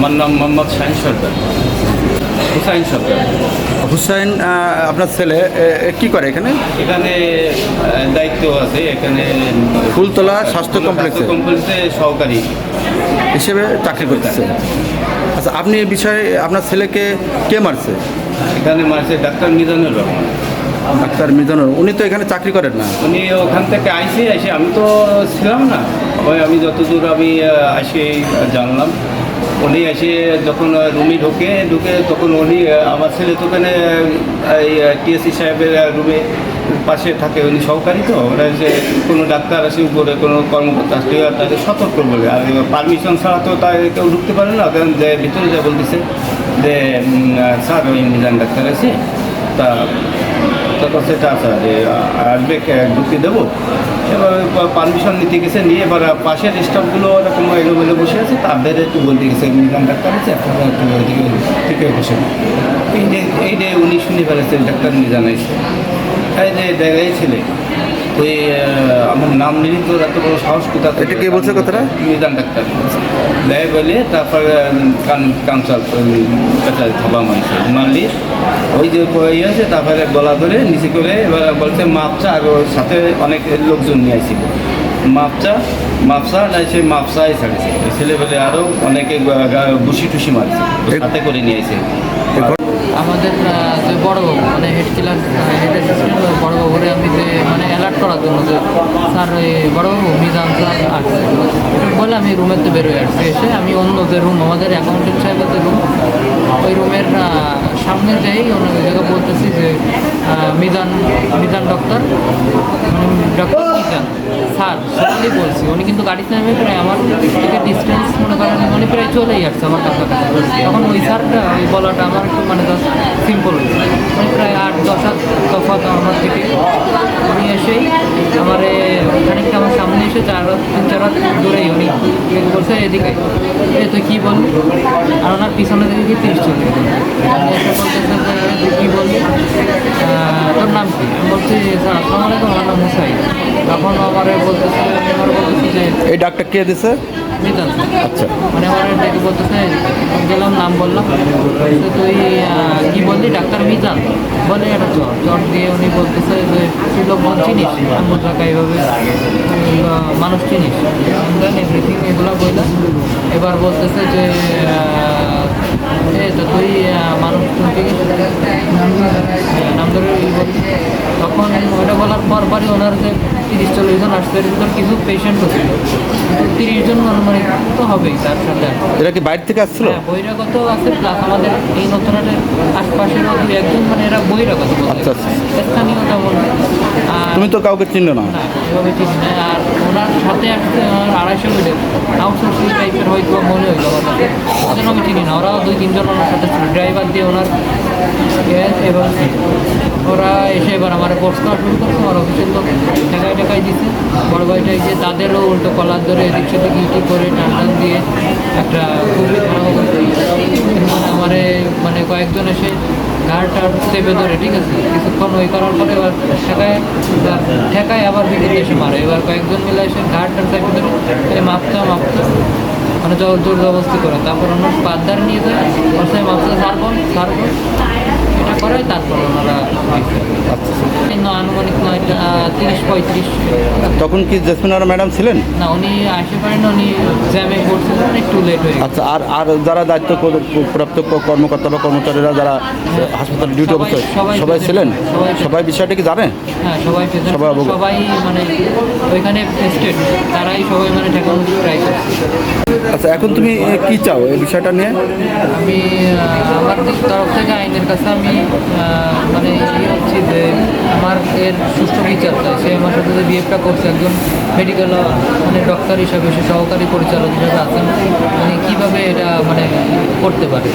আমার নাম মোহাম্মদ শাহিন সরকার। হুসাইন সরকার। হুসাইন আপনার ছেলে কি করে এখানে? এখানে দায়িত্ব আছে এখানে ফুলতলা স্বাস্থ্য কমপ্লেক্সে? কমপ্লেক্সে সহকারী। হিসেবে চাকরি করতেছে। আচ্ছা আপনি এই বিষয়ে আপনার ছেলেকে কে মারছে? এখানে মারছে ডাক্তার মিজানুর রহমান। ডাক্তার মিজানুর উনি তো এখানে চাকরি করেন না? উনি ওখান থেকে আইসে এসে আমি তো ছিলাম না। ওই আমি যতদূর আমি আহ, এসে জানলাম। উনি এসে যখন রুমে ঢোকে, ঢুকে তখন উনি আমার ছেলে তো ওখানে এই টিএসসি সাহেবের রুমে পাশে থাকে। উনি সহকারী তো? ওরা যে কোনো ডাক্তার আসে, উপরে কোনো কর্মকর্তা আসলে তাদের সতর্ক বলে। আর পারমিশন ছাড়া তো তাই কেউ ঢুকতে পারে না, কারণ যে ভিতরে যা বলতেছে যে স্যার, ওই মিজান ডাক্তার আছে, তা তারপর সেটা আছে যে আসবে ঢুকতে দেবো। এবার পারমিশন নিতে গেছে নিয়ে এবার পাশের স্টাফগুলো এরকম এলোমেলো বসে আছে তাদের একটু বলতে গেছে মিজান ডাক্তার আছে আপনারা একটু ওইদিকে থেকে বসে। এই যে এই যে উনি শুনে ফেলেছে ডাক্তার নিয়ে জানাইছে। এই যে দেখাই ছেলে আহ, আমার নাম নিলি তো এত বড় সাহস কোথা থেকে? এটা কে বলছে কথাটা? মিজান ডাক্তার। দেয় বলে তারপরে কান কাঞ্চাল কাঁচা থাবা মানছে মানলি ওই যে ইয়ে আছে তারপরে গলা ধরে নিচে করে এবার বলছে মাপচা আর ওর সাথে অনেক লোকজন নিয়ে আসছিল মাপচা মাপসা না সে মাপসাই ছাড়ছে। ছেলে বলে আরও অনেকে বুসি টুসি মারছে। সাথে করে নিয়ে আসে আমাদের যে মানে হেড ক্লাস হেড অ্যাসিস্ট্যান্ট বড়বাবুরে আমি যে মানে অ্যালার্ট করার জন্য যে স্যার বড়বাবু মিজান স্যার আসছে। বলে আমি রুমের তো বেরোয় আসছি এসে আমি অন্য যে রুম আমাদের অ্যাকাউন্টেন্ট সাহেবের যে রুম ওই রুমের সামনে যেই ওই জায়গায় বলতেছি যে মিজান মিজান ডক্টর মানে ডক্টর মিজান স্যার সত্যি বলছি। উনি কিন্তু গাড়িতে নেমে প্রায় আমার থেকে ডিস্টেন্স মনে করেন, উনি প্রায় চলেই আসছে আমার কাছে তখন ওই স্যারটা, ওই বলাটা আমার একটু মানে সিম্পল হয়েছে। মানে প্রায় আট, দশ তফাৎ আমার থেকে উনি এসেই আমার খানিকটা আমার সামনে এসে চার তিন, চার হাত দূরেই উনি বলছে এদিকে। এ, তুই কী বললি? আর ওনার পিছনে কি তিরিশ চলে তুই কী বললি? তোর নাম কি? আমি বলছি, স্যার, আসসালামু আলাইকুম, আমার নাম মুসাই তখন আমার বলতেছে আমার যে, এই ডাক্তার কে দিছে? স্যার আচ্ছা। মানে আমার ডেকে বলতেছে, গেলাম, নাম বললাম। তুই কি বললি? ডাক্তার মিজান। বলে, এটা জ্বর। জ্বর দিয়ে উনি বলতেছে যে, তুই লোকজন চিনিস? টাকা এইভাবে মানুষ চিনিস। এভরিথিং এগুলো বললাম এবার বলতেছে যে তো তুই মানুষ নাম ধরে তখন ওটা বলার পর পরই ওনার যে তিরিশ চল্লিশ জন আসছে এর ভিতর কিছু পেশেন্টও ছিল। তিরিশ জন মানে তো হবেই তার সাথে। এরা কি বাইরে থেকে আসছিল? হ্যাঁ বহিরাগত আছে প্লাস আমাদের এই নতুনহাটের আশপাশের দু একজন মানে এরা বহিরাগত আচ্ছা, আচ্ছা। স্থানীয় তেমন আর তুমি তো কাউকে চিনো না। আর ওনার সাথে আড়াইশো মিনিট আউটসোর্সিং টাইপের হয়তো মনে হইল আমার আমি চিনি না। ওরাও দুই তিনজন ওনার সাথে ড্রাইভার দিয়ে ওনার ইয়ে এবং ওরা এসে এবার আমার করা শুরু করছে, আমার অফিসের লোক টাকায় টাকায় দিছে। বড় ভাইটাই যে তাদেরও উল্টো কলার ধরে এদিক সেদিক ইটি করে টান দিয়ে একটা খুবই খারাপ আমারে মানে কয়েকজন এসে ঘাড় টাড় চেপে ধরে, ঠিক আছে? কিছুক্ষণ ওই করার পরে এবার ঠেকায় ঠেকায় আবার বিকেলে এসে মারে। এবার কয়েকজন মিলে এসে ঘাড় টাড় চেপে ধরে মাপতে মাপতে মানে জোর জবস্তি করে। তারপর অন্য পাদ্দার নিয়ে যায় ওর সাথে মাপতে সারবন সারবন এটা তারপর ওনারা আনুমানিক নয়টা তিরিশ পঁয়ত্রিশ। তখন কি জেসমিনার ম্যাডাম ছিলেন? না উনি আসতে পারেন উনি জ্যামে পড়ছিলেন একটু লেট হয়ে আচ্ছা আর আর যারা দায়িত্ব প্রাপ্ত কর্মকর্তা বা কর্মচারীরা যারা হাসপাতালে ডিউটি সবাই- অবস্থায় সবাই ছিলেন? সবাই বিষয়টা কি জানে? হ্যাঁ সবাই সবাই অবগত। সবাই মানে ওইখানে স্টেট তারাই সবাই মানে ঠেকানোর ট্রাই করছে। আচ্ছা এখন তুমি কি চাও এই বিষয়টা নিয়ে? আমি আমার তরফ থেকে আইনের কাছে আমি মানে এই হচ্ছি যে আমার এর সুস্থ বিচার চাই। সে আমার সাথে যে বিহেভটা করছে, একজন মেডিকেল মানে ডক্টর হিসাবে, সে সহকারী পরিচালক হিসাবে আছেন মানে কীভাবে এটা মানে করতে পারে?